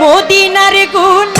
মদিনার গুণ